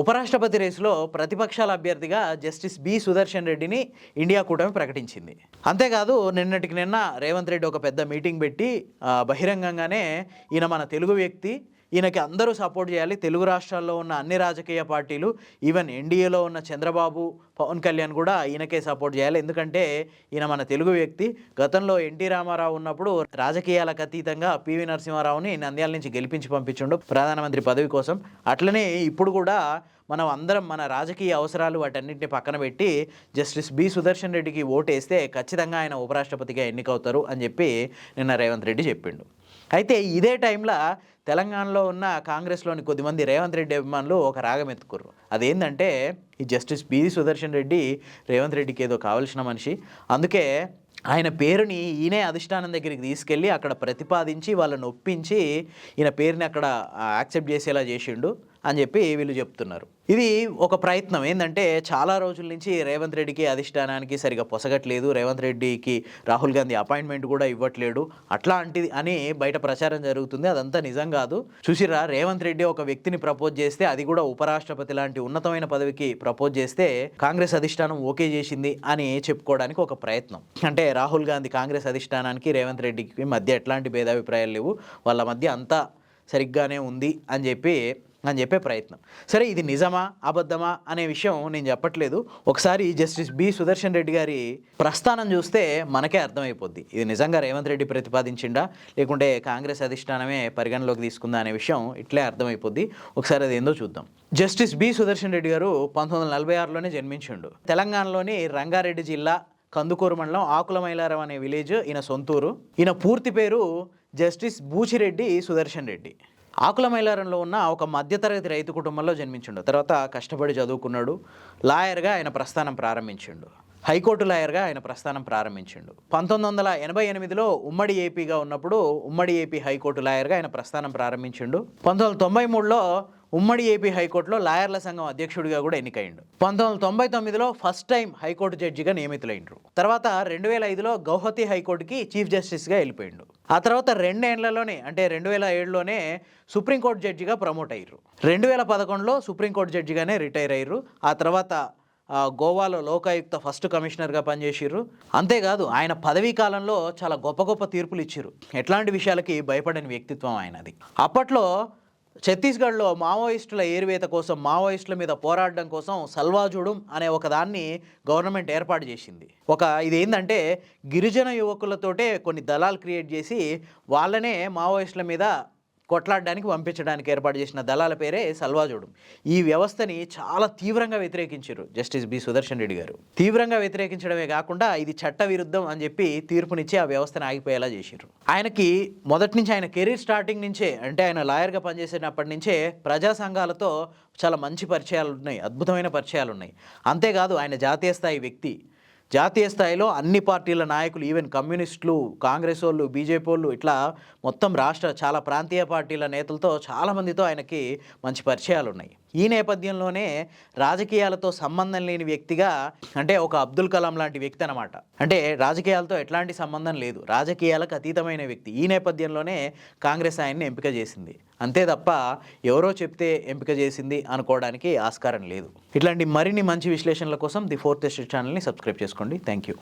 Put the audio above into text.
ఉపరాష్ట్రపతి రేసులో ప్రతిపక్షాల అభ్యర్థిగా జస్టిస్ బి సుదర్శన్ రెడ్డిని ఇండియా కూటమి ప్రకటించింది. అంతేకాదు నిన్నటికి నిన్న రేవంత్ రెడ్డి ఒక పెద్ద మీటింగ్ పెట్టి బహిరంగంగానే ఈయన మన తెలుగు వ్యక్తి ఈయనకి అందరూ సపోర్ట్ చేయాలి. తెలుగు రాష్ట్రాల్లో ఉన్న అన్ని రాజకీయ పార్టీలు ఈవెన్ ఎన్డీఏలో ఉన్న చంద్రబాబు పవన్ కళ్యాణ్ కూడా ఈయనకే సపోర్ట్ చేయాలి. ఎందుకంటే ఈయన మన తెలుగు వ్యక్తి. గతంలో ఎన్టీ రామారావు ఉన్నప్పుడు రాజకీయాలకు అతీతంగా పివి నరసింహారావుని నంద్యాల నుంచి గెలిపించి పంపించుండు ప్రధానమంత్రి పదవి కోసం. అట్లనే ఇప్పుడు కూడా మనం అందరం మన రాజకీయ అవసరాలు వాటన్నింటిని పక్కన పెట్టి జస్టిస్ బి. సుదర్శన్ రెడ్డికి ఓటేస్తే ఖచ్చితంగా ఆయన ఉపరాష్ట్రపతిగా ఎన్నికవుతారు అని చెప్పి నిన్న రేవంత్ రెడ్డి చెప్పిండు. అయితే ఇదే టైంలో తెలంగాణలో ఉన్న కాంగ్రెస్లోని కొద్దిమంది రేవంత్ రెడ్డి అభిమానులు ఒక రాగం ఎత్తుకుర్రు. అదేంటంటే ఈ జస్టిస్ బి సుదర్శన్ రెడ్డి రేవంత్ రెడ్డికి ఏదో కావలసిన మనిషి. అందుకే ఆయన పేరుని ఈయనే అధిష్టానం దగ్గరికి తీసుకెళ్ళి అక్కడ ప్రతిపాదించి వాళ్ళని ఒప్పించి ఈయన పేరుని అక్కడ యాక్సెప్ట్ చేసేలా చేసిండు. అని చెప్పి వీళ్ళు చెప్తున్నారు. ఇది ఒక ప్రయత్నం. ఏంటంటే చాలా రోజుల నుంచి రేవంత్ రెడ్డికి అధిష్టానానికి సరిగా పొసగట్లేదు. రేవంత్ రెడ్డికి రాహుల్ గాంధీ అపాయింట్మెంట్ కూడా ఇవ్వట్లేడు అట్లాంటిది అని బయట ప్రచారం జరుగుతుంది. అదంతా నిజం కాదు. చూసిరా రేవంత్ రెడ్డి ఒక వ్యక్తిని ప్రపోజ్ చేస్తే అది కూడా ఉపరాష్ట్రపతి లాంటి ఉన్నతమైన పదవికి ప్రపోజ్ చేస్తే కాంగ్రెస్ అధిష్టానం ఓకే చేసింది అని చెప్పుకోవడానికి ఒక ప్రయత్నం. అంటే రాహుల్ గాంధీ కాంగ్రెస్ అధిష్టానానికి రేవంత్ రెడ్డికి మధ్య ఎట్లాంటి భేదాభిప్రాయాలు లేవు. వాళ్ళ మధ్య అంతా సరిగ్గానే ఉంది అని చెప్పి అని చెప్పే ప్రయత్నం. సరే ఇది నిజమా అబద్ధమా అనే విషయం నేను చెప్పట్లేదు. ఒకసారి జస్టిస్ బి సుదర్శన్ రెడ్డి గారి ప్రస్థానం చూస్తే మనకే అర్థమైపోద్ది. ఇది నిజంగా రేవంత్ రెడ్డి ప్రతిపాదించిండా లేకుంటే కాంగ్రెస్ అధిష్టానమే పరిగణలోకి తీసుకుందా అనే విషయం ఇట్లే అర్థమైపోద్ది. ఒకసారి అది ఏందో చూద్దాం. జస్టిస్ బి సుదర్శన్ రెడ్డి గారు పంతొమ్మిది వందల నలభై ఆరులోనే జన్మించిండు. తెలంగాణలోని రంగారెడ్డి జిల్లా కందుకూరు మండలం ఆకులమైలారం అనే విలేజ్ ఈయన సొంతూరు. ఈయన పూర్తి పేరు జస్టిస్ బూచిరెడ్డి సుదర్శన్ రెడ్డి. ఆకుల మైలారంలో ఉన్న ఒక మధ్యతరగతి రైతు కుటుంబంలో జన్మించిండు. తర్వాత కష్టపడి చదువుకున్నాడు. లాయర్గా ఆయన ప్రస్థానం ప్రారంభించిండు. హైకోర్టు లాయర్గా ఆయన ప్రస్థానం ప్రారంభించిండు. పంతొమ్మిది వందల ఎనభై ఎనిమిదిలో ఉమ్మడి ఏపీగా ఉన్నప్పుడు ఉమ్మడి ఏపీ హైకోర్టు లాయర్గా ఆయన ప్రస్థానం ప్రారంభించిండు. పంతొమ్మిది వందల తొంభై మూడులో ఉమ్మడి ఏపీ హైకోర్టులో లాయర్ల సంఘం అధ్యక్షుడిగా కూడా ఎన్నికైండు. పంతొమ్మిది వందల తొంభై తొమ్మిదిలో ఫస్ట్ టైం హైకోర్టు జడ్జిగా నియమితులైండ్రు. తర్వాత రెండు వేల ఐదులో గౌహతి హైకోర్టుకి చీఫ్ జస్టిస్గా వెళ్ళిపోయిండు. ఆ తర్వాత రెండేళ్ళలోనే అంటే రెండు వేల ఏడులోనే సుప్రీంకోర్టు జడ్జిగా ప్రమోట్ అయ్యారు రెండు వేల పదకొండులో సుప్రీంకోర్టు జడ్జిగానే రిటైర్ అయ్యారు ఆ తర్వాత గోవాలో లోకాయుక్త ఫస్ట్ కమిషనర్గా పనిచేసిర్రు. అంతేకాదు ఆయన పదవీ కాలంలో చాలా గొప్ప గొప్ప తీర్పులు ఇచ్చిర్రు. ఎట్లాంటి విషయాలకి భయపడని వ్యక్తిత్వం ఆయనది. అప్పట్లో ఛత్తీస్గఢ్లో మావోయిస్టుల ఏరివేత కోసం మావోయిస్టుల మీద పోరాడడం కోసం సల్వాజుడుం అనే ఒక దాన్ని గవర్నమెంట్ ఏర్పాటు చేసింది. ఒక ఇదేంటంటే గిరిజన యువకులతోటే కొన్ని దళాలు క్రియేట్ చేసి వాళ్ళనే మావోయిస్టుల మీద కొట్లాడడానికి పంపించడానికి ఏర్పాటు చేసిన దళాల పేరే సల్వాజోడు. ఈ వ్యవస్థని చాలా తీవ్రంగా వ్యతిరేకించారు జస్టిస్ బి. సుదర్శన్ రెడ్డి గారు. తీవ్రంగా వ్యతిరేకించడమే కాకుండా ఇది చట్ట విరుద్ధం అని చెప్పి తీర్పునిచ్చి ఆ వ్యవస్థను ఆగిపోయేలా చేశారు ఆయనకి మొదటి నుంచి ఆయన కెరీర్ స్టార్టింగ్ నుంచే అంటే ఆయన లాయర్గా పనిచేసినప్పటి నుంచే ప్రజా సంఘాలతో చాలా మంచి పరిచయాలు ఉన్నాయి అద్భుతమైన పరిచయాలు ఉన్నాయి. అంతేకాదు ఆయన జాతీయ స్థాయి వ్యక్తి. జాతీయ స్థాయిలో అన్ని పార్టీల నాయకులు ఈవెన్ కమ్యూనిస్టులు కాంగ్రెస్ వాళ్ళు బీజేపీ వాళ్ళు ఇట్లా మొత్తం రాష్ట్ర చాలా ప్రాంతీయ పార్టీల నేతలతో చాలామందితో ఆయనకి మంచి పరిచయాలు ఉన్నాయి ఈ నేపథ్యంలోనే రాజకీయాలతో సంబంధం లేని వ్యక్తిగా అంటే ఒక అబ్దుల్ కలాం లాంటి వ్యక్తి అనమాట అంటే రాజకీయాలతో ఎట్లాంటి సంబంధం లేదు. రాజకీయాలకు అతీతమైన వ్యక్తి. ఈ నేపథ్యంలోనే కాంగ్రెస్ ఆయన్ని ఎంపిక చేసింది. అంతే తప్ప ఎవరో చెప్తే ఎంపిక చేసింది అనుకోవడానికి ఆస్కారం లేదు. ఇట్లాంటి మరిన్ని మంచి విశ్లేషణల కోసం ది ఫోర్త్ ఎస్టేట్ ఛానల్ని సబ్స్క్రైబ్ చేసుకోండి. Thank you